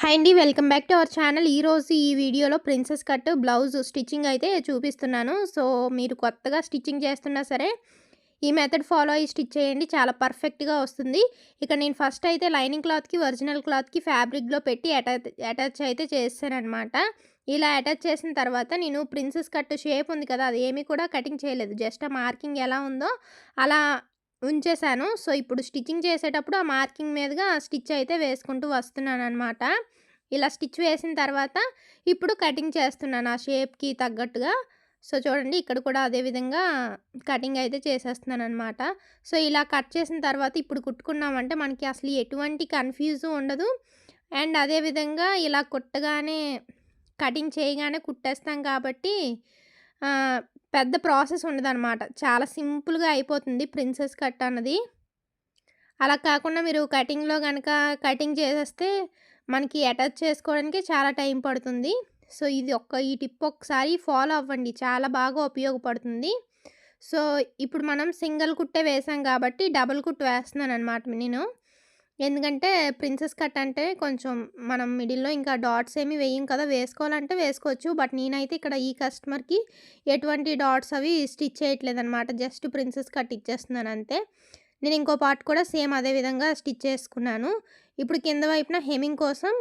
Hi అండి welcome back to our channel. ఈరోజు ఈ వీడియోలో ప్రిన్సెస్ కట్ బ్లౌజ్ స్టిచ్చింగ్ అయితే చూపిస్తున్నాను. సో మీరు కొత్తగా స్టిచ్చింగ్ చేస్తున్నా సరే ఈ మెథడ్ ఫాలో అయ్యి స్టిచ్ చేయండి. చాలా పర్ఫెక్ట్గా వస్తుంది. ఇక నేను ఫస్ట్ అయితే లైనింగ్ క్లాత్కి ఒరిజినల్ క్లాత్కి ఫ్యాబ్రిక్లో పెట్టి అటాచ్ అటాచ్ అయితే చేస్తానమాట ఇలా అటాచ్ చేసిన తర్వాత నేను ప్రిన్సెస్ కట్ షేప్ ఉంది కదా అది ఏమీ కూడా కటింగ్ చేయలేదు. జస్ట్ ఆ మార్కింగ్ ఎలా ఉందో అలా ఉంచేసాను. సో ఇప్పుడు స్టిచ్చింగ్ చేసేటప్పుడు ఆ మార్కింగ్ మీదుగా స్టిచ్ అయితే వేసుకుంటూ వస్తున్నాను అనమాట ఇలా స్టిచ్ వేసిన తర్వాత ఇప్పుడు కటింగ్ చేస్తున్నాను ఆ షేప్కి తగ్గట్టుగా. సో చూడండి ఇక్కడ కూడా అదే విధంగా కటింగ్ అయితే చేసేస్తున్నాను అనమాట సో ఇలా కట్ చేసిన తర్వాత ఇప్పుడు కుట్టుకున్నామంటే మనకి అసలు ఎటువంటి కన్ఫ్యూజ్ ఉండదు. అండ్ అదేవిధంగా ఇలా కుట్టగానే కటింగ్ చేయగానే కుట్టేస్తాం కాబట్టి పెద్ద ప్రాసెస్ ఉండదన్నమాట. చాలా సింపుల్గా అయిపోతుంది ప్రిన్సెస్ కట్ అన్నది. అలా కాకుండా మీరు కటింగ్లో కనుక కటింగ్ చేసేస్తే మనకి అటాచ్ చేసుకోవడానికి చాలా టైం పడుతుంది. సో ఇది ఒక్క ఈ టిప్ ఒకసారి ఫాలో అవ్వండి. చాలా బాగా ఉపయోగపడుతుంది. సో ఇప్పుడు మనం సింగిల్ కుట్టే వేసాం కాబట్టి డబుల్ కుట్ వేస్తున్నాను అనమాట నేను. ఎందుకంటే ప్రిన్సెస్ కట్ అంటే కొంచెం మనం మిడిల్లో ఇంకా డాట్స్ ఏమి వేయం కదా వేసుకోవాలంటే వేసుకోవచ్చు. బట్ నేనైతే ఇక్కడ ఈ కస్టమర్కి ఎటువంటి డాట్స్ అవి స్టిచ్ చేయట్లేదు అనమాట జస్ట్ ప్రిన్సెస్ కట్ ఇచ్చేస్తున్నాను అంతే. నేను ఇంకో పార్ట్ కూడా సేమ్ అదే విధంగా స్టిచ్ చేసుకున్నాను. ఇప్పుడు కింద వైపున హెమింగ్ కోసం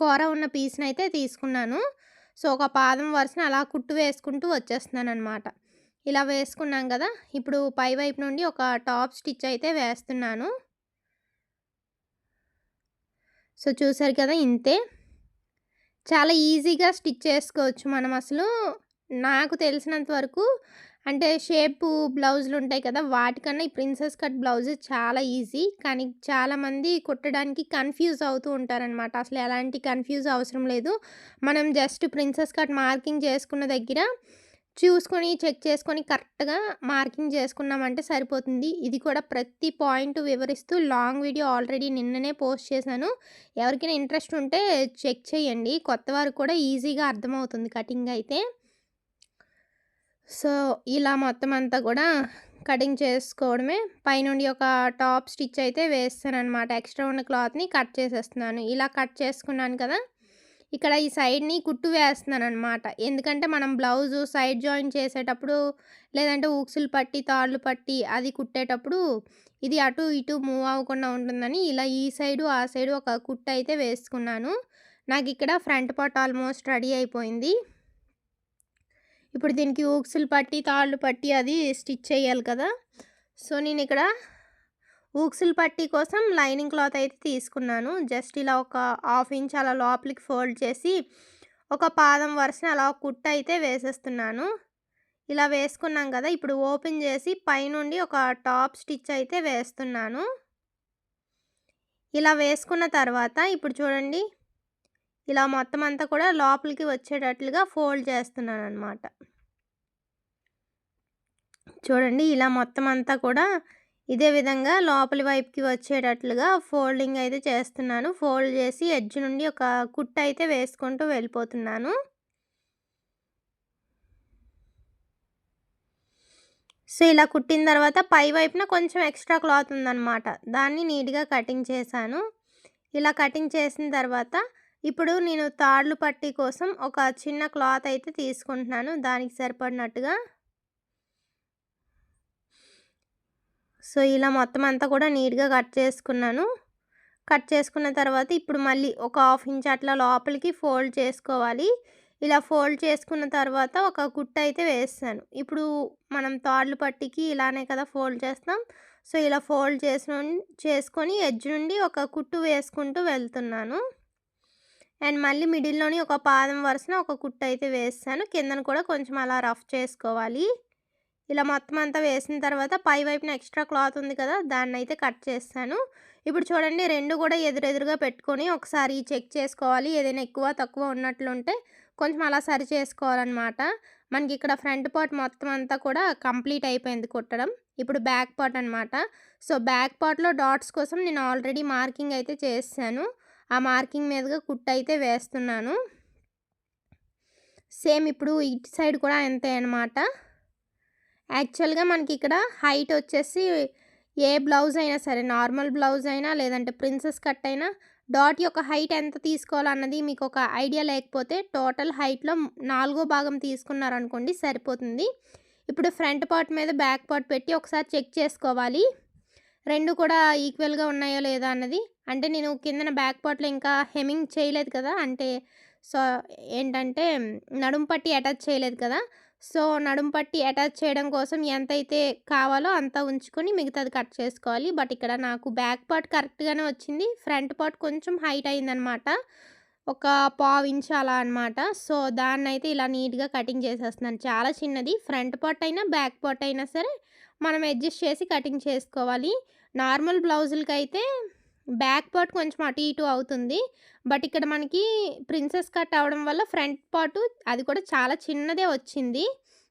కూర ఉన్న పీస్ని అయితే తీసుకున్నాను. సో ఒక పాదం వరుసన అలా కుట్టు వేసుకుంటూ వచ్చేస్తున్నాను అనమాట ఇలా వేసుకున్నాం కదా ఇప్పుడు పై వైపు నుండి ఒక టాప్ స్టిచ్ అయితే వేస్తున్నాను. సో చూసారు కదా ఇంతే. చాలా ఈజీగా స్టిచ్ చేసుకోవచ్చు మనం అసలు. నాకు తెలిసినంత వరకు అంటే షేపు బ్లౌజులు ఉంటాయి కదా వాటికన్నా ఈ ప్రిన్సెస్ కట్ బ్లౌజ్ చాలా ఈజీ. కానీ చాలామంది కుట్టడానికి కన్ఫ్యూజ్ అవుతూ ఉంటారనమాట అసలు ఎలాంటి కన్ఫ్యూజ్ అవసరం లేదు. మనం జస్ట్ ప్రిన్సెస్ కట్ మార్కింగ్ చేసుకున్న దగ్గర చూసుకొని చెక్ చేసుకొని కరెక్ట్గా మార్కింగ్ చేసుకున్నామంటే సరిపోతుంది. ఇది కూడా ప్రతి పాయింట్ వివరిస్తూ లాంగ్ వీడియో ఆల్రెడీ నిన్ననే పోస్ట్ చేశాను. ఎవరికైనా ఇంట్రెస్ట్ ఉంటే చెక్ చేయండి. కొత్త వారు కూడా ఈజీగా అర్థమవుతుంది కటింగ్ అయితే. సో ఇలా మొత్తం అంతా కూడా కటింగ్ చేసుకోవడమే. పైనుండి ఒక టాప్ స్టిచ్ అయితే వేస్తాను అనమాట ఎక్స్ట్రా ఉన్న క్లాత్ని కట్ చేసేస్తున్నాను. ఇలా కట్ చేసుకున్నాను కదా! ఇక్కడ ఈ సైడ్ని కుట్టు వేస్తున్నాను అనమాట ఎందుకంటే మనం బ్లౌజు సైడ్ జాయిన్ చేసేటప్పుడు లేదంటే ఊక్సులు పట్టి తాళ్ళు పట్టి అది కుట్టేటప్పుడు ఇది అటు ఇటు మూవ్ అవ్వకుండా ఉంటుందని ఇలా ఈ సైడు ఆ సైడు ఒక కుట్టు అయితే వేసుకున్నాను. నాకు ఇక్కడ ఫ్రంట్ పార్ట్ ఆల్మోస్ట్ రెడీ అయిపోయింది. ఇప్పుడు దీనికి ఊక్సులు పట్టి తాళ్ళు పట్టి అది స్టిచ్ చేయాలి కదా. సో నేను ఇక్కడ ఊక్సులు పట్టీ కోసం లైనింగ్ క్లాత్ అయితే తీసుకున్నాను. జస్ట్ ఇలా ఒక హాఫ్ ఇంచ్ అలా లోపలికి ఫోల్డ్ చేసి ఒక పాదం వరుసన అలా కుట్ట అయితే వేసేస్తున్నాను. ఇలా వేసుకున్నాం కదా ఇప్పుడు ఓపెన్ చేసి పైనుండి ఒక టాప్ స్టిచ్ అయితే వేస్తున్నాను. ఇలా వేసుకున్న తర్వాత ఇప్పుడు చూడండి ఇలా మొత్తం అంతా కూడా లోపలికి వచ్చేటట్లుగా ఫోల్డ్ చేస్తున్నాను అనమాట చూడండి ఇలా మొత్తం అంతా కూడా ఇదే విధంగా లోపలి వైపుకి వచ్చేటట్లుగా ఫోల్డింగ్ అయితే చేస్తున్నాను. ఫోల్డ్ చేసి ఎడ్జ్ నుండి ఒక కుట్ట అయితే వేసుకుంటూ వెళ్ళిపోతున్నాను. సో ఇలా కుట్టిన తర్వాత పై వైపున కొంచెం ఎక్స్ట్రా క్లాత్ ఉందన్నమాట. దాన్ని నీట్గా కటింగ్ చేశాను. ఇలా కటింగ్ చేసిన తర్వాత ఇప్పుడు నేను తాళ్ళు పట్టి కోసం ఒక చిన్న క్లాత్ అయితే తీసుకుంటున్నాను. దానికి సరిపడినట్టుగా సో ఇలా మొత్తం అంతా కూడా నీట్గా కట్ చేసుకున్నాను. కట్ చేసుకున్న తర్వాత ఇప్పుడు మళ్ళీ ఒక హాఫ్ ఇంచ్ అట్లా లోపలికి ఫోల్డ్ చేసుకోవాలి. ఇలా ఫోల్డ్ చేసుకున్న తర్వాత ఒక కుట్ట అయితే వేస్తాను. ఇప్పుడు మనం తాళ్ళు పట్టికి ఇలానే కదా ఫోల్డ్ చేస్తాం. సో ఇలా ఫోల్డ్ చేసిన చేసుకొని ఎడ్జ్ నుండి ఒక కుట్టు వేసుకుంటూ వెళ్తున్నాను. అండ్ మళ్ళీ మిడిల్లోని ఒక పాదం వరుసన ఒక కుట్టు అయితే వేస్తాను. కిందన కూడా కొంచెం అలా రఫ్ చేసుకోవాలి. ఇలా మొత్తం అంతా వేసిన తర్వాత పై వైపున ఎక్స్ట్రా క్లాత్ ఉంది కదా దాన్ని అయితే కట్ చేస్తాను. ఇప్పుడు చూడండి రెండు కూడా ఎదురెదురుగా పెట్టుకొని ఒకసారి చెక్ చేసుకోవాలి. ఏదైనా ఎక్కువ తక్కువ ఉన్నట్లుంటే కొంచెం అలా సరి చేసుకోవాలన్నమాట. మనకి ఇక్కడ ఫ్రంట్ పార్ట్ మొత్తం అంతా కూడా కంప్లీట్ అయిపోయింది కుట్టడం. ఇప్పుడు బ్యాక్ పార్ట్ అనమాట సో బ్యాక్ పార్ట్లో డాట్స్ కోసం నేను ఆల్రెడీ మార్కింగ్ అయితే చేశాను ఆ మార్కింగ్ మీదుగా కుట్టు అయితే వేస్తున్నాను. సేమ్ ఇప్పుడు ఇటు సైడ్ కూడా అంతే అనమాట యాక్చువల్గా మనకి ఇక్కడ హైట్ వచ్చేసి ఏ బ్లౌజ్ అయినా సరే నార్మల్ బ్లౌజ్ అయినా లేదంటే ప్రిన్సెస్ కట్ అయినా డాట్ యొక్క హైట్ ఎంత తీసుకోవాలన్నది మీకు ఒక ఐడియా లేకపోతే టోటల్ హైట్లో నాలుగో భాగం తీసుకున్నారనుకోండి సరిపోతుంది. ఇప్పుడు ఫ్రంట్ పార్ట్ మీద బ్యాక్ పార్ట్ పెట్టి ఒకసారి చెక్ చేసుకోవాలి. రెండు కూడా ఈక్వల్గా ఉన్నాయో లేదా అన్నది. అంటే నేను కిందన బ్యాక్ పార్ట్లో ఇంకా హెమింగ్ చేయలేదు కదా అంటే సో ఏంటంటే నడుము పట్టి అటాచ్ చేయలేదు కదా సో నడుం పట్టి అటాచ్ చేయడం కోసం ఎంతైతే కావాలో అంత ఉంచుకొని మిగతాది కట్ చేసుకోవాలి. బట్ ఇక్కడ నాకు బ్యాక్ పార్ట్ కరెక్ట్గానే వచ్చింది. ఫ్రంట్ పార్ట్ కొంచెం హైట్ అయిందనమాట. ఒక పావు ఇంచ్ అలా అనమాట. సో దాన్ని అయితే ఇలా నీట్గా కటింగ్ చేసేస్తున్నాను. చాలా చిన్నది. ఫ్రంట్ పార్ట్ అయినా బ్యాక్ పార్ట్ అయినా సరే మనం అడ్జస్ట్ చేసి కటింగ్ చేసుకోవాలి. నార్మల్ బ్లౌజులకి అయితే బ్యాక్ పార్ట్ కొంచెం అటు ఇటు అవుతుంది. బట్ ఇక్కడ మనకి ప్రిన్సెస్ కట్ అవడం వల్ల ఫ్రంట్ పార్ట్ అది కూడా చాలా చిన్నదే వచ్చింది.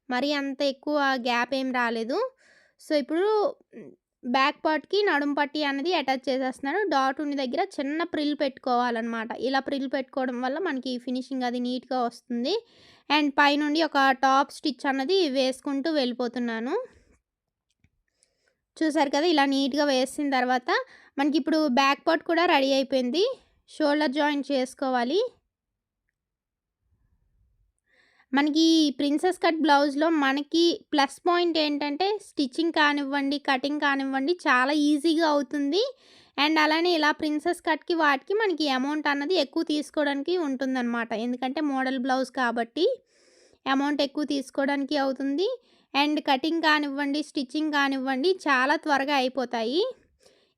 మరి అంత ఎక్కువ గ్యాప్ ఏం రాలేదు. సో ఇప్పుడు బ్యాక్ పార్ట్కి నడుం పట్టి అనేది అటాచ్ చేసేస్తున్నాడు. డాట్ ఉండి దగ్గర చిన్న ప్రిల్ పెట్టుకోవాలన్నమాట. ఇలా ప్రిల్ పెట్టుకోవడం వల్ల మనకి ఫినిషింగ్ అది నీట్గా వస్తుంది. అండ్ పైనుండి ఒక టాప్ స్టిచ్ అన్నది వేసుకుంటూ వెళ్ళిపోతున్నాను. చూసారు కదా ఇలా నీట్గా వేసిన తర్వాత మనకి ఇప్పుడు బ్యాక్ పార్ట్ కూడా రెడీ అయిపోయింది. షోల్డర్ జాయింట్ చేసుకోవాలి. మనకి ప్రిన్సెస్ కట్ బ్లౌజ్లో మనకి ప్లస్ పాయింట్ ఏంటంటే స్టిచ్చింగ్ కానివ్వండి కటింగ్ కానివ్వండి చాలా ఈజీగా అవుతుంది. అండ్ అలానే ఇలా ప్రిన్సెస్ కట్కి వాటికి మనకి అమౌంట్ అన్నది ఎక్కువ తీసుకోవడానికి ఉంటుందన్నమాట. ఎందుకంటే మోడల్ బ్లౌజ్ కాబట్టి. అమౌంట్ ఎక్కువ తీసుకోవడానికి అవుతుంది. అండ్ కటింగ్ కానివ్వండి స్టిచ్చింగ్ కానివ్వండి చాలా త్వరగా అయిపోతాయి.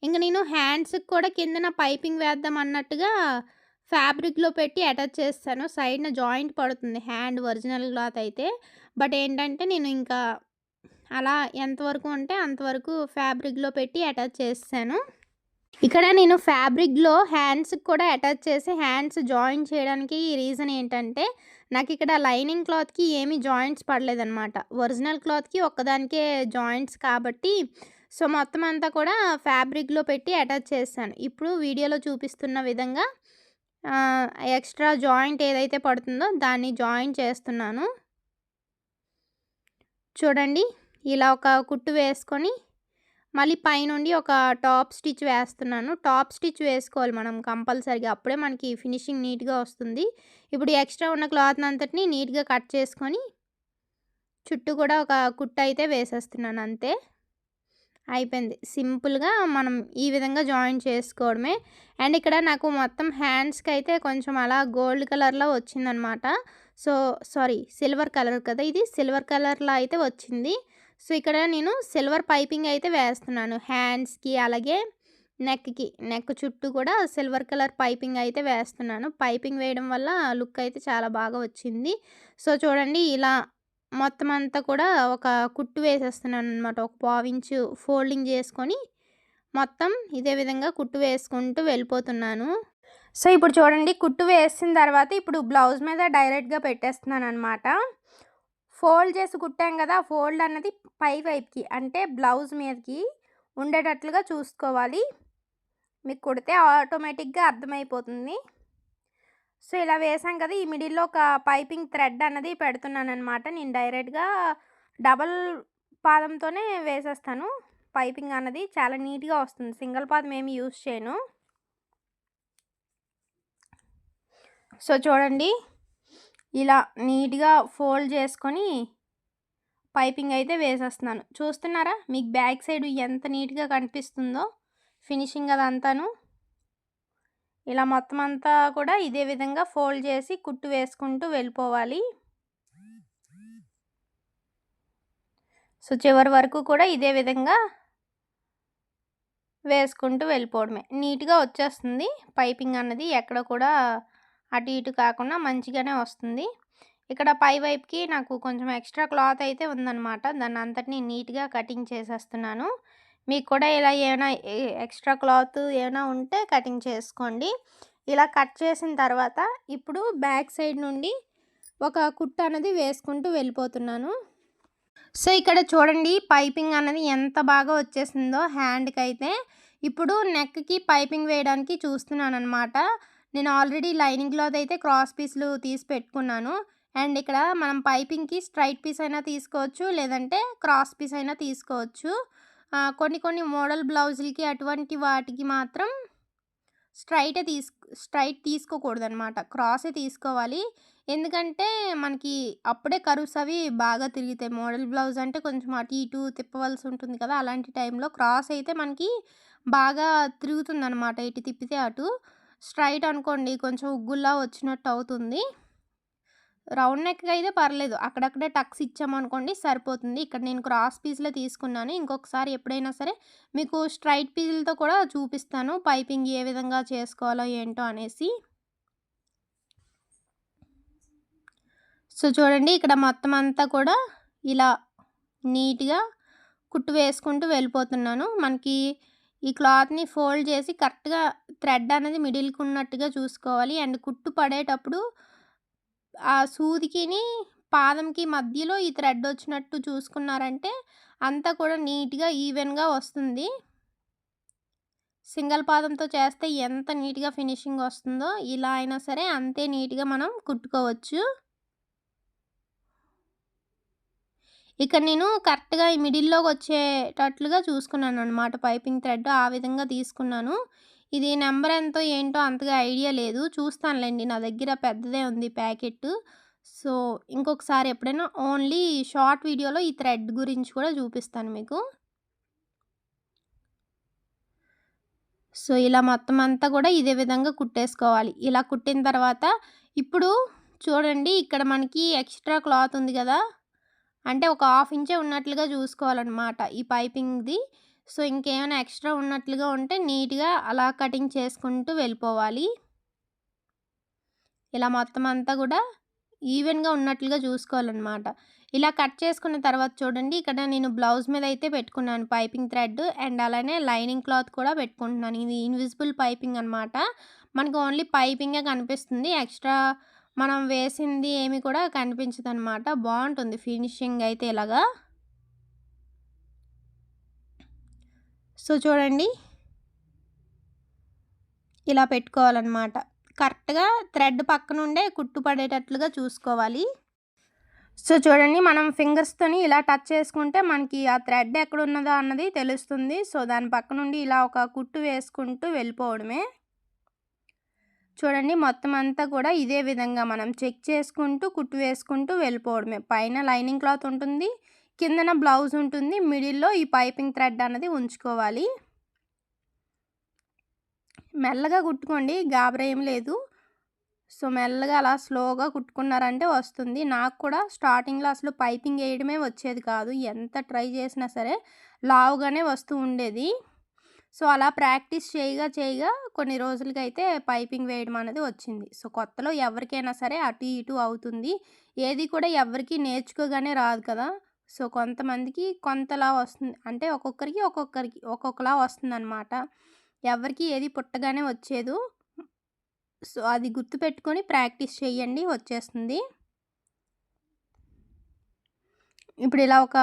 ఇంకా నేను హ్యాండ్స్కి కూడా కిందన పైపింగ్ వేద్దాం అన్నట్టుగా ఫ్యాబ్రిక్లో పెట్టి అటాచ్ చేస్తాను. సైడ్న జాయింట్ పడుతుంది హ్యాండ్ ఒరిజినల్ క్లాత్ అయితే. బట్ ఏంటంటే నేను ఇంకా అలా ఎంతవరకు ఉంటే అంతవరకు ఫ్యాబ్రిక్లో పెట్టి అటాచ్ చేస్తాను. ఇక్కడ నేను ఫ్యాబ్రిక్లో హ్యాండ్స్కి కూడా అటాచ్ చేసి హ్యాండ్స్ జాయిన్ చేయడానికి రీజన్ ఏంటంటే నాకు ఇక్కడ లైనింగ్ క్లాత్కి ఏమీ జాయింట్స్ పడలేదన్నమాట. ఒరిజినల్ క్లాత్కి ఒక్కదానికే జాయింట్స్ కాబట్టి సో మొత్తం అంతా కూడా ఫ్యాబ్రిక్లో పెట్టి అటాచ్ చేస్తాను. ఇప్పుడు వీడియోలో చూపిస్తున్న విధంగా ఎక్స్ట్రా జాయింట్ ఏదైతే పడుతుందో దాన్ని జాయిన్ చేస్తున్నాను. చూడండి ఇలా ఒక కుట్టు వేసుకొని మళ్ళీ పైనుండి ఒక టాప్ స్టిచ్ వేస్తున్నాను. టాప్ స్టిచ్ వేసుకోవాలి మనం కంపల్సరీగా. అప్పుడే మనకి ఫినిషింగ్ నీట్గా వస్తుంది. ఇప్పుడు ఎక్స్ట్రా ఉన్న క్లాత్ అంతటిని నీట్గా కట్ చేసుకొని చుట్టూ కూడా ఒక కుట్ట అయితే వేసేస్తున్నాను. అంతే. అయిపోయింది. సింపుల్గా మనం ఈ విధంగా జాయిన్ చేసుకోవడమే. అండ్ ఇక్కడ నాకు మొత్తం హ్యాండ్స్కి అయితే కొంచెం అలా గోల్డ్ కలర్లో వచ్చిందనమాట. సో సారీ సిల్వర్ కలర్ కదా ఇది. సిల్వర్ కలర్లో అయితే వచ్చింది. సో ఇక్కడ నేను సిల్వర్ పైపింగ్ అయితే వేస్తున్నాను. హ్యాండ్స్కి అలాగే నెక్కి నెక్ చుట్టూ కూడా సిల్వర్ కలర్ పైపింగ్ అయితే వేస్తున్నాను. పైపింగ్ వేయడం వల్ల లుక్ అయితే చాలా బాగా వచ్చింది. సో చూడండి ఇలా మొత్తం అంతా కూడా ఒక కుట్టు వేసేస్తున్నాను అనమాట ఒక పావించు ఫోల్డింగ్ చేసుకొని మొత్తం ఇదే విధంగా కుట్టు వేసుకుంటూ వెళ్ళిపోతున్నాను. సో ఇప్పుడు చూడండి కుట్టు వేసిన తర్వాత ఇప్పుడు బ్లౌజ్ మీద డైరెక్ట్గా పెట్టేస్తున్నాను అనమాట ఫోల్డ్ చేసి కుట్టాం కదా! ఫోల్డ్ అన్నది పై వైపుకి అంటే బ్లౌజ్ మీదకి ఉండేటట్లుగా చూసుకోవాలి. మీకు కుడితే ఆటోమేటిక్గా అర్థమైపోతుంది. సో ఇలా వేసాం కదా! ఈ మిడిల్లో ఒక పైపింగ్ థ్రెడ్ అన్నది పెడుతున్నాను అనమాట నేను డైరెక్ట్గా డబల్ పాదంతోనే వేసేస్తాను. పైపింగ్ అన్నది చాలా నీట్గా వస్తుంది. సింగిల్ పాదం ఏమి యూస్ చేయను. సో చూడండి. ఇలా నీట్గా ఫోల్డ్ చేసుకొని పైపింగ్ అయితే వేసేస్తున్నాను. చూస్తున్నారా? మీకు బ్యాక్ సైడ్ ఎంత నీట్గా కనిపిస్తుందో? ఫినిషింగ్ అదంతాను. ఇలా మొత్తం అంతా కూడా ఇదే విధంగా ఫోల్డ్ చేసి కుట్టు వేసుకుంటూ వెళ్ళిపోవాలి. సో చివరి వరకు కూడా ఇదే విధంగా వేసుకుంటూ వెళ్ళిపోవడమే. నీట్గా వచ్చేస్తుంది. పైపింగ్ అన్నది ఎక్కడ కూడా అటు ఇటు కాకుండా మంచిగానే వస్తుంది. ఇక్కడ పై వైపుకి నాకు కొంచెం ఎక్స్ట్రా క్లాత్ అయితే ఉందన్నమాట. దాన్ని అంతటిని నీట్గా కటింగ్ చేసేస్తున్నాను. మీకు కూడా ఇలా ఏమైనా ఎక్స్ట్రా క్లాత్ ఏమైనా ఉంటే కటింగ్ చేసుకోండి. ఇలా కట్ చేసిన తర్వాత ఇప్పుడు బ్యాక్ సైడ్ నుండి ఒక కుట్ట అనేది వేసుకుంటూ వెళ్ళిపోతున్నాను. సో ఇక్కడ చూడండి పైపింగ్ అనేది ఎంత బాగా వచ్చేసిందో హ్యాండ్కి అయితే ఇప్పుడు నెక్కి పైపింగ్ వేయడానికి చూస్తున్నాను అనమాట నేను ఆల్రెడీ లైనింగ్ క్లాత్ అయితే క్రాస్ పీస్లు తీసి పెట్టుకున్నాను అండ్ ఇక్కడ మనం పైపింగ్కి స్ట్రైట్ పీస్ అయినా తీసుకోవచ్చు లేదంటే క్రాస్ పీస్ అయినా తీసుకోవచ్చు కొన్ని కొన్ని మోడల్ బ్లౌజులకి అటువంటి వాటికి మాత్రం స్ట్రైటే తీసు స్ట్రైట్ తీసుకోకూడదనమాట. క్రాసే తీసుకోవాలి. ఎందుకంటే మనకి అప్పుడే కర్వ్స్ అవి బాగా తిరుగుతాయి. మోడల్ బ్లౌజ్ అంటే కొంచెం అటు ఇటు తిప్పవలసి ఉంటుంది కదా! అలాంటి టైంలో క్రాస్ అయితే మనకి బాగా తిరుగుతుందనమాట. ఇటు తిప్పితే అటు. స్ట్రైట్ అనుకోండి కొంచెం ఉగ్గుల్లా వచ్చినట్టు అవుతుంది. రౌండ్ నెక్‌కి అయితే పర్లేదు. అక్కడక్కడే టక్స్ ఇచ్చామనుకోండి సరిపోతుంది. ఇక్కడ నేను క్రాస్ పీస్లో తీసుకున్నాను. ఇంకొకసారి ఎప్పుడైనా సరే మీకు స్ట్రైట్ పీసులతో కూడా చూపిస్తాను. పైపింగ్ ఏ విధంగా చేసుకోవాలో ఏంటో అనేసి. సో, చూడండి ఇక్కడ మొత్తం అంతా కూడా ఇలా నీట్‌గా కుట్టు వేసుకుంటూ వెళ్ళిపోతున్నాను. మనకి ఈ క్లాత్‌ని ఫోల్డ్ చేసి కరెక్ట్‌గా థ్రెడ్ అనేది మిడిల్‌కి ఉన్నట్టుగా చూసుకోవాలి. అండ్ కుట్టు పడేటప్పుడు ఆ సూదికిని, పాదంకి మధ్యలో ఈ థ్రెడ్ వచ్చినట్టు చూసుకున్నారంటే అంతా కూడా నీట్‌గా ఈవెన్‌గా వస్తుంది. సింగిల్ పాదంతో చేస్తే ఎంత నీట్‌గా ఫినిషింగ్ వస్తుందో ఇలా అయినా సరే అంతే నీట్‌గా మనం కుట్టుకోవచ్చు. ఇక్కడ నేను కరెక్ట్‌గా ఈ మిడిల్‌లోకి వచ్చేటట్లుగా చూసుకున్నాను అనమాట పైపింగ్ థ్రెడ్. ఆ విధంగా తీసుకున్నాను. ఇది నెంబర్ ఎంతో ఏంటో అంతగా ఐడియా లేదు. చూస్తానులేండి నా దగ్గర పెద్దదే ఉంది ప్యాకెట్టు. సో, ఇంకొకసారి ఎప్పుడైనా ఓన్లీ షార్ట్ వీడియోలో ఈ థ్రెడ్ గురించి కూడా చూపిస్తాను మీకు. సో, ఇలా మొత్తం అంతా కూడా ఇదే విధంగా కుట్టేసుకోవాలి. ఇలా కుట్టిన తర్వాత ఇప్పుడు చూడండి ఇక్కడ మనకి ఎక్స్‌ట్రా క్లాత్ ఉంది కదా అంటే ఒక హాఫ్ ఇంచే ఉన్నట్లుగా చూసుకోవాలన్నమాట ఈ పైపింగ్‌ది. సో, ఇంకేమైనా ఎక్స్‌ట్రా ఉన్నట్లుగా ఉంటే నీట్‌గా అలా కటింగ్ చేసుకుంటూ వెళ్ళిపోవాలి. ఇలా మొత్తం అంతా కూడా ఈవెన్‌గా ఉన్నట్లుగా చూసుకోవాలన్నమాట ఇలా కట్ చేసుకున్న తర్వాత చూడండి ఇక్కడ నేను బ్లౌజ్ మీద అయితే పెట్టుకున్నాను పైపింగ్ థ్రెడ్. అండ్ అలానే లైనింగ్ క్లాత్ కూడా పెట్టుకుంటున్నాను. ఇది ఇన్విజిబుల్ పైపింగ్ అనమాట. మనకు ఓన్లీ పైపింగే కనిపిస్తుంది. ఎక్స్‌ట్రా మనం వేసింది ఏమి కూడా కనిపించదు అనమాట బాగుంటుంది ఫినిషింగ్ అయితే ఇలాగా. సో, చూడండి. ఇలా పెట్టుకోవాలన్నమాట కరెక్ట్‌గా థ్రెడ్ పక్కనుండే కుట్టు పడేటట్లుగా చూసుకోవాలి. సో, చూడండి మనం ఫింగర్స్‌తోని ఇలా టచ్ చేసుకుంటే మనకి ఆ థ్రెడ్ ఎక్కడ ఉన్నదో అన్నది తెలుస్తుంది. సో, దాని పక్క నుండి ఇలా ఒక కుట్టు వేసుకుంటూ వెళ్ళిపోవడమే. చూడండి మొత్తం అంతా కూడా ఇదే విధంగా మనం చెక్ చేసుకుంటూ కుట్టు వేసుకుంటూ వెళ్ళిపోవడమే. పైన లైనింగ్ క్లాత్ ఉంటుంది. కిందన బ్లౌజ్ ఉంటుంది. మిడిల్‌లో ఈ పైపింగ్ థ్రెడ్ అన్నది ఉంచుకోవాలి. మెల్లగా కుట్టుకోండి. గాబరా ఏం లేదు. సో, మెల్లగా అలా స్లోగా కుట్టుకున్నారంటే వస్తుంది. నాకు కూడా స్టార్టింగ్‌లో అసలు పైపింగ్ వేయడమే వచ్చేది కాదు. ఎంత ట్రై చేసినా సరే లావుగానే వస్తూ ఉండేది. సో, అలా ప్రాక్టీస్ చేయగా చేయగా కొన్ని రోజులకైతే పైపింగ్ వేయడం అనేది వచ్చింది. సో, కొత్తలో ఎవరికైనా సరే అటు ఇటు అవుతుంది. ఏది కూడా ఎవరికి నేర్చుకోగానే రాదు కదా! సో, కొంతమందికి కొంతలా వస్తుంది. అంటే ఒక్కొక్కరికి ఒక్కొక్కరికి ఒక్కొక్కలా వస్తుందనమాట. ఎవరికి ఏది పుట్టగానే వచ్చేదు. సో, అది గుర్తుపెట్టుకొని ప్రాక్టీస్ చేయండి వచ్చేస్తుంది. ఇప్పుడు ఇలా ఒక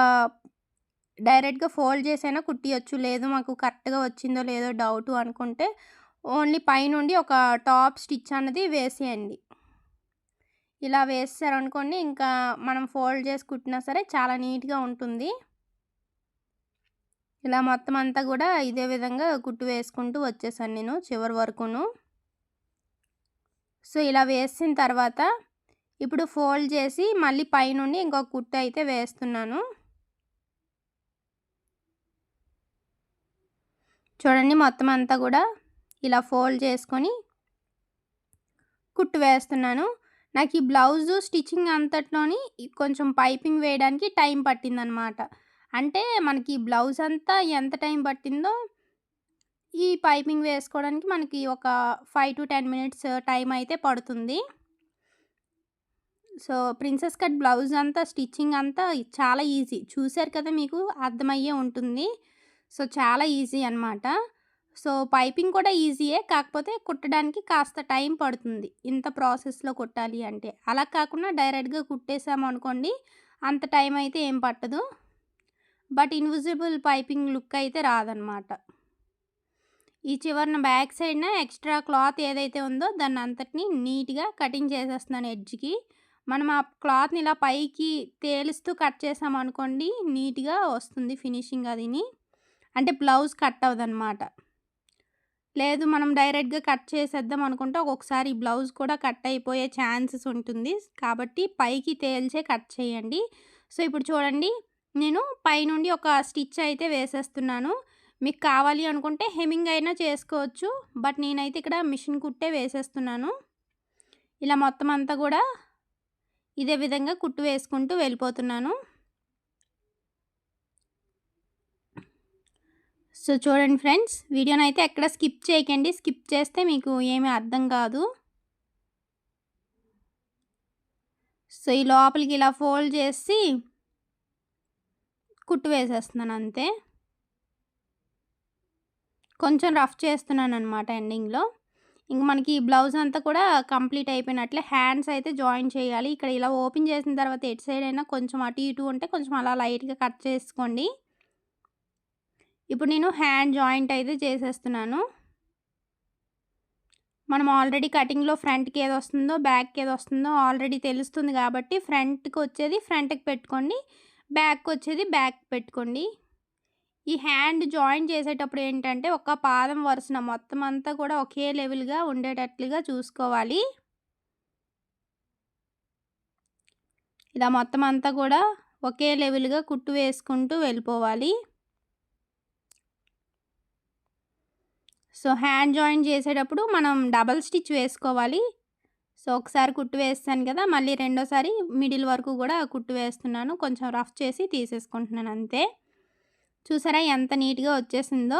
డైరెక్ట్‌గా ఫోల్డ్ చేసైనా కుట్టియచ్చు లేదు మాకు కరెక్ట్‌గా వచ్చిందో లేదో డౌట్ అనుకుంటే ఓన్లీ పైనుండి ఒక టాప్ స్టిచ్ అన్నది వేసేయండి. ఇలా వేసేసారనుకోండి ఇంకా మనం ఫోల్డ్ చేసి కుట్టినా సరే చాలా నీట్‌గా ఉంటుంది. ఇలా మొత్తం అంతా కూడా ఇదే విధంగా కుట్టు వేసుకుంటూ వచ్చేసాను నేను చివరి వరకును. సో, ఇలా వేసిన తర్వాత ఇప్పుడు ఫోల్డ్ చేసి మళ్ళీ పైనుండి ఇంకొక కుట్టు అయితే వేస్తున్నాను. చూడండి మొత్తం అంతా కూడా ఇలా ఫోల్డ్ చేసుకొని కుట్టు వేస్తున్నాను. నాకు ఈ బ్లౌజు స్టిచ్చింగ్ అంతట్లోని కొంచెం పైపింగ్ వేయడానికి టైం పట్టిందనమాట. అంటే మనకి బ్లౌజ్ అంతా ఎంత టైం పట్టిందో ఈ పైపింగ్ వేసుకోవడానికి మనకి ఒక 5-10 మినిట్స్ టైం అయితే పడుతుంది. సో, ప్రిన్సెస్ కట్ బ్లౌజ్ అంతా స్టిచ్చింగ్ అంతా చాలా ఈజీ. చూశారు కదా మీకు అర్థమయ్యే ఉంటుంది. సో, చాలా ఈజీ అనమాట. సో, పైపింగ్ కూడా ఈజీయే. కాకపోతే కుట్టడానికి కాస్త టైం పడుతుంది. ఇంత ప్రాసెస్‌లో కుట్టాలి అంటే. అలా కాకుండా డైరెక్ట్‌గా కుట్టేసాము అనుకోండి అంత టైం అయితే ఏం పట్టదు. బట్ ఇన్విజిబుల్ పైపింగ్ లుక్ అయితే రాదనమాట. ఈ చివరన బ్యాక్ సైడ్‌న ఎక్స్‌ట్రా క్లాత్ ఏదైతే ఉందో దాన్ని అంతటిని నీట్‌గా కటింగ్ చేసేస్తున్నాను ఎడ్జ్‌కి. మనం ఆ క్లాత్‌ని ఇలా పైకి తేలుస్తూ కట్ చేసామనుకోండి నీట్‌గా వస్తుంది ఫినిషింగ్ అదిని. అంటే బ్లౌజ్ కట్ అవ్వదన్నమాట లేదు మనం డైరెక్ట్‌గా కట్ చేసేద్దాం అనుకుంటే ఒక్కొక్కసారి బ్లౌజ్ కూడా కట్ అయిపోయే ఛాన్సెస్ ఉంటుంది. కాబట్టి పైకి తేల్చే కట్ చేయండి. సో, ఇప్పుడు చూడండి నేను పైనుండి ఒక స్టిచ్ అయితే వేసేస్తున్నాను. మీకు కావాలి అనుకుంటే హెమింగ్ అయినా చేసుకోవచ్చు. బట్ నేనైతే ఇక్కడ మిషన్ కుట్టే వేసేస్తున్నాను. ఇలా మొత్తం అంతా కూడా ఇదే విధంగా కుట్టు వేసుకుంటూ వెళ్ళిపోతున్నాను. సో, చూడండి ఫ్రెండ్స్ వీడియోని అయితే ఎక్కడ స్కిప్ చేయకండి. స్కిప్ చేస్తే మీకు ఏమీ అర్థం కాదు. సో, ఈ లోపలికి ఇలా ఫోల్డ్ చేసి కుట్టు వేసేస్తున్నాను అంతే. కొంచెం రఫ్ చేస్తున్నాను అనమాట ఎండింగ్‌లో. ఇంక మనకి బ్లౌజ్ అంతా కూడా కంప్లీట్ అయిపోయినట్లే. హ్యాండ్స్ అయితే జాయిన్ చేయాలి. ఇక్కడ ఇలా ఓపెన్ చేసిన తర్వాత ఎటు సైడ్ అయినా కొంచెం అటు ఇటు ఉంటే కొంచెం అలా లైట్‌గా కట్ చేసుకోండి. ఇప్పుడు నేను హ్యాండ్ జాయింట్ అయితే చేసేస్తున్నాను. మనం ఆల్రెడీ కటింగ్‌లో ఫ్రంట్‌కి ఏదొస్తుందో, బ్యాక్‌కి ఏదొస్తుందో ఆల్రెడీ తెలుస్తుంది కాబట్టి ఫ్రంట్‌కి వచ్చేది ఫ్రంట్‌కి పెట్టుకోండి. బ్యాక్‌కి వచ్చేది బ్యాక్ పెట్టుకోండి. ఈ హ్యాండ్ జాయిన్ చేసేటప్పుడు ఏంటంటే ఒక పాదం వరుసన మొత్తం అంతా కూడా ఒకే లెవెల్‌గా ఉండేటట్లుగా చూసుకోవాలి. ఇలా మొత్తం అంతా కూడా ఒకే లెవెల్‌గా కుట్టు వేసుకుంటూ వెళ్ళిపోవాలి. సో, హ్యాండ్ జాయిన్ చేసేటప్పుడు మనం డబల్ స్టిచ్ వేసుకోవాలి. సో, ఒకసారి కుట్టు వేస్తాను కదా! మళ్ళీ రెండోసారి మిడిల్ వరకు కూడా కుట్టు వేస్తున్నాను. కొంచెం రఫ్ చేసి తీసేసుకుంటున్నాను అంతే. చూసారా ఎంత నీట్‌గా వచ్చేసిందో.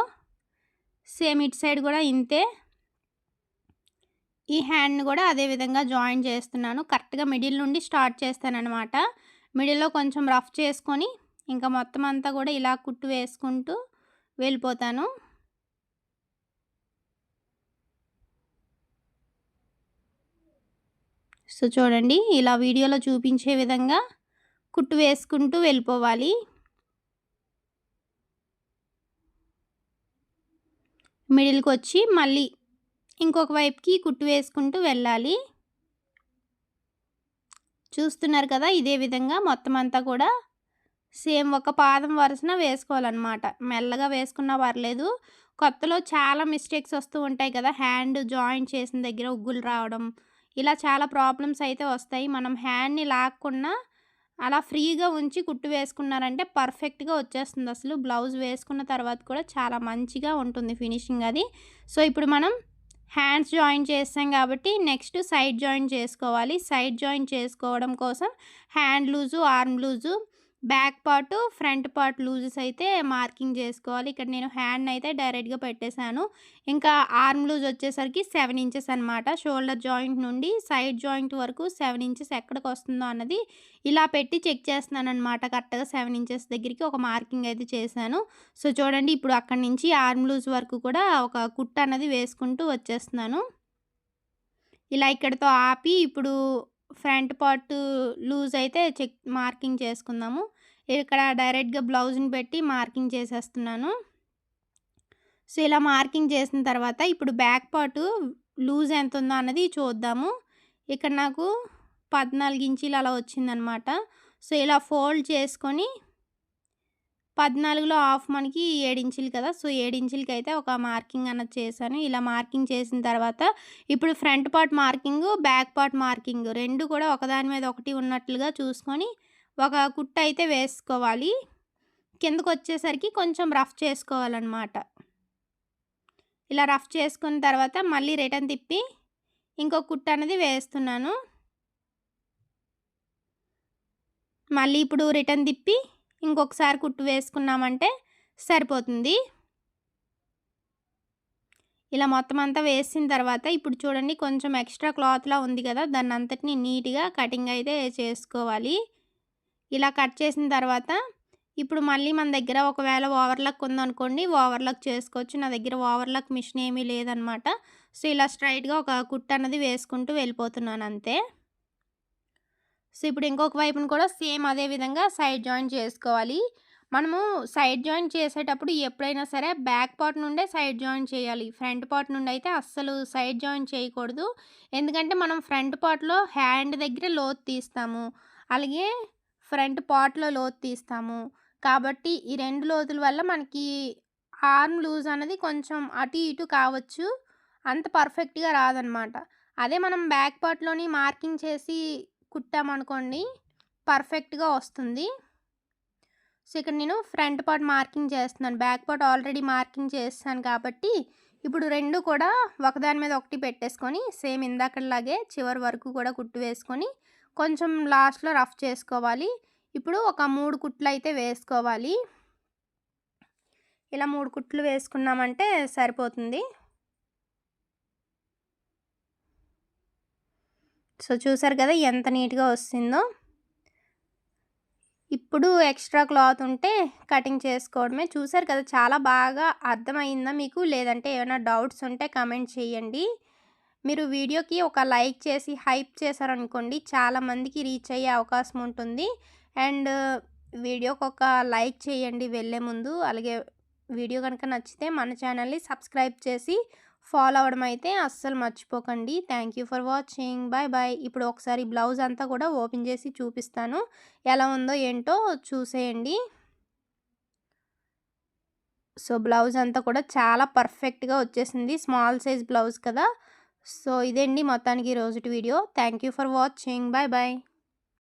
సేమ్ ఇటు సైడ్ కూడా ఇంతే. ఈ హ్యాండ్‌ని కూడా అదే విధంగా జాయిన్ చేస్తున్నాను. కరెక్ట్‌గా మిడిల్ నుండి స్టార్ట్ చేస్తానమాట మిడిల్‌లో కొంచెం రఫ్ చేసుకొని ఇంకా మొత్తం అంతా కూడా ఇలా కుట్టు వేసుకుంటూ వెళ్ళిపోతాను. సో, చూడండి ఇలా వీడియోలో చూపించే విధంగా కుట్టు వేసుకుంటూ వెళ్ళిపోవాలి. మిడిల్కి వచ్చి మళ్ళీ ఇంకొక వైపుకి కుట్టు వేసుకుంటూ వెళ్ళాలి. చూస్తున్నారు కదా! ఇదే విధంగా మొత్తం అంతా కూడా సేమ్ ఒక పాదం వరుసన వేసుకోవాలన్నమాట మెల్లగా వేసుకున్నా పర్లేదు. కొత్తలో చాలా మిస్టేక్స్ వస్తూ ఉంటాయి కదా! హ్యాండ్ జాయిన్ చేసిన దగ్గర ఉగ్గులు రావడం ఇలా చాలా ప్రాబ్లమ్స్ అయితే వస్తాయి. మనం హ్యాండ్‌ని లాగకుండా అలా ఫ్రీగా ఉంచి కుట్టు వేసుకున్నారంటే పర్ఫెక్ట్‌గా వచ్చేస్తుంది అసలు. బ్లౌజ్ వేసుకున్న తర్వాత కూడా చాలా మంచిగా ఉంటుంది ఫినిషింగ్ అది. సో, ఇప్పుడు మనం హ్యాండ్స్ జాయిన్ చేసాం కాబట్టి నెక్స్ట్ సైడ్ జాయిన్ చేసుకోవాలి. సైడ్ జాయిన్ చేసుకోవడం కోసం hand loose, arm loose, back part, front part looses అయితే మార్కింగ్ చేసుకోవాలి. ఇక్కడ నేను హ్యాండ్‌ని అయితే డైరెక్ట్‌గా పెట్టేశాను ఇంకా ఆర్మ్ లూజ్ వచ్చేసరికి సెవెన్ ఇంచెస్ అనమాట. షోల్డర్ జాయింట్ నుండి సైడ్ జాయింట్ వరకు సెవెన్ ఇంచెస్ ఎక్కడికి వస్తుందో అన్నది ఇలా పెట్టి చెక్ చేస్తున్నాననమాట. కరెక్ట్‌గా సెవెన్ ఇంచెస్ దగ్గరికి ఒక మార్కింగ్ అయితే చేశాను. సో, చూడండి ఇప్పుడు అక్కడి నుంచి ఆర్మ్ లూజ్ వరకు కూడా ఒక కుట్ట అన్నది వేసుకుంటూ వచ్చేస్తున్నాను. ఇలా ఇక్కడితో ఆపి ఇప్పుడు ఫ్రంట్ పార్ట్ లూజ్ అయితే చెక్ మార్కింగ్ చేసుకుందాము. ఇక్కడ డైరెక్ట్‌గా బ్లౌజ్‌ని పెట్టి మార్కింగ్ చేసేస్తున్నాను. సో, ఇలా మార్కింగ్ చేసిన తర్వాత ఇప్పుడు బ్యాక్ పార్ట్ లూజ్ ఎంత ఉందో అన్నది చూద్దాము. ఇక్కడ నాకు 14 ఇంచీలు అలా వచ్చిందనమాట. సో, ఇలా ఫోల్డ్ చేసుకొని 14లో హాఫ్ మనకి ఏడించులు కదా! సో, ఏడించులకి అయితే ఒక మార్కింగ్ అన్నది చేశాను. ఇలా మార్కింగ్ చేసిన తర్వాత ఇప్పుడు front part marking back part marking రెండు కూడా ఒకదాని మీద ఒకటి ఉన్నట్లుగా చూసుకొని ఒక కుట్ట అయితే వేసుకోవాలి. కిందకొచ్చేసరికి కొంచెం రఫ్ చేసుకోవాలన్నమాట ఇలా రఫ్ చేసుకున్న తర్వాత మళ్ళీ రిటర్న్ తిప్పి ఇంకో కుట్ట అనేది వేస్తున్నాను. మళ్ళీ ఇప్పుడు రిటర్న్ తిప్పి ఇంకొకసారి కుట్టు వేసుకున్నామంటే సరిపోతుంది. ఇలా మొత్తం అంతా వేసిన తర్వాత ఇప్పుడు చూడండి కొంచెం ఎక్స్ట్రా క్లాత్‌లా ఉంది కదా! దాన్ని అంతటిని నీట్‌గా కటింగ్ అయితే చేసుకోవాలి. ఇలా కట్ చేసిన తర్వాత ఇప్పుడు మళ్ళీ మన దగ్గర ఒకవేళ ఓవర్‌లాక్ ఉందనుకోండి ఓవర్‌లాక్ చేసుకోవచ్చు. నా దగ్గర ఓవర్‌లాక్ మిషన్ ఏమీ లేదనమాట. సో, ఇలా స్ట్రైట్గా ఒక కుట్ అన్నది వేసుకుంటూ వెళ్ళిపోతున్నాను అంతే. సో, ఇప్పుడు ఇంకొక వైపున కూడా సేమ్ అదే విధంగా సైడ్ జాయిన్ చేసుకోవాలి. మనము సైడ్ జాయిన్ చేసేటప్పుడు ఎప్పుడైనా సరే బ్యాక్ పార్ట్ నుండే సైడ్ జాయిన్ చేయాలి. ఫ్రంట్ పార్ట్ నుండి అయితే అస్సలు సైడ్ జాయిన్ చేయకూడదు. ఎందుకంటే మనం ఫ్రంట్ పార్ట్‌లో హ్యాండ్ దగ్గర లోతు తీస్తాము. అలాగే ఫ్రంట్ పార్ట్‌లో లోతు తీస్తాము. కాబట్టి ఈ రెండు లోతుల వల్ల మనకి ఆర్మ్ లూజ్ అనేది కొంచెం అటు ఇటు కావచ్చు అంత పర్ఫెక్ట్గా రాదనమాట అదే మనం బ్యాక్ పార్ట్లోని మార్కింగ్ చేసి కుట్టామనుకోండి పర్ఫెక్ట్గా వస్తుంది. సో ఇక్కడ నేను ఫ్రంట్ పార్ట్ మార్కింగ్ చేస్తున్నాను. బ్యాక్ పార్ట్ ఆల్రెడీ మార్కింగ్ చేస్తాను కాబట్టి ఇప్పుడు రెండు కూడా ఒకదాని మీద ఒకటి పెట్టేసుకొని సేమ్ ఇందాకలాగే చివరి వరకు కూడా కుట్టు వేసుకొని కొంచెం లాస్ట్లో రఫ్ చేసుకోవాలి. ఇప్పుడు ఒక మూడు కుట్లు అయితే వేసుకోవాలి. ఇలా మూడు కుట్లు వేసుకున్నామంటే సరిపోతుంది. సో చూసారు కదా ఎంత నీట్గా వస్తుందో. ఇప్పుడు ఎక్స్ట్రా క్లాత్ ఉంటే కటింగ్ చేసుకోవడమే. చూసారు కదా చాలా బాగా అర్థమైందా మీకు? లేదంటే ఏమైనా డౌట్స్ ఉంటే కమెంట్ చేయండి. మీరు వీడియోకి ఒక లైక్ చేసి హైప్ చేశారనుకోండి చాలామందికి రీచ్ అయ్యే అవకాశం ఉంటుంది. అండ్ వీడియోకి ఒక లైక్ చేయండి వెళ్ళే ముందు. అలాగే వీడియో కనుక నచ్చితే మన ఛానల్ని సబ్స్క్రైబ్ చేసి ఫాలో అవ్వడం అయితే అస్సలు మర్చిపోకండి. Thank you for watching. Bye bye ఇప్పుడు ఒకసారి బ్లౌజ్ అంతా కూడా ఓపెన్ చేసి చూపిస్తాను. ఎలా ఉందో ఏంటో చూసేయండి. సో బ్లౌజ్ అంతా కూడా చాలా పర్ఫెక్ట్గా వచ్చేసింది. స్మాల్ సైజ్ బ్లౌజ్ కదా. సో ఇదండి మొత్తానికి రోజుటి video. Thank you for watching. Bye bye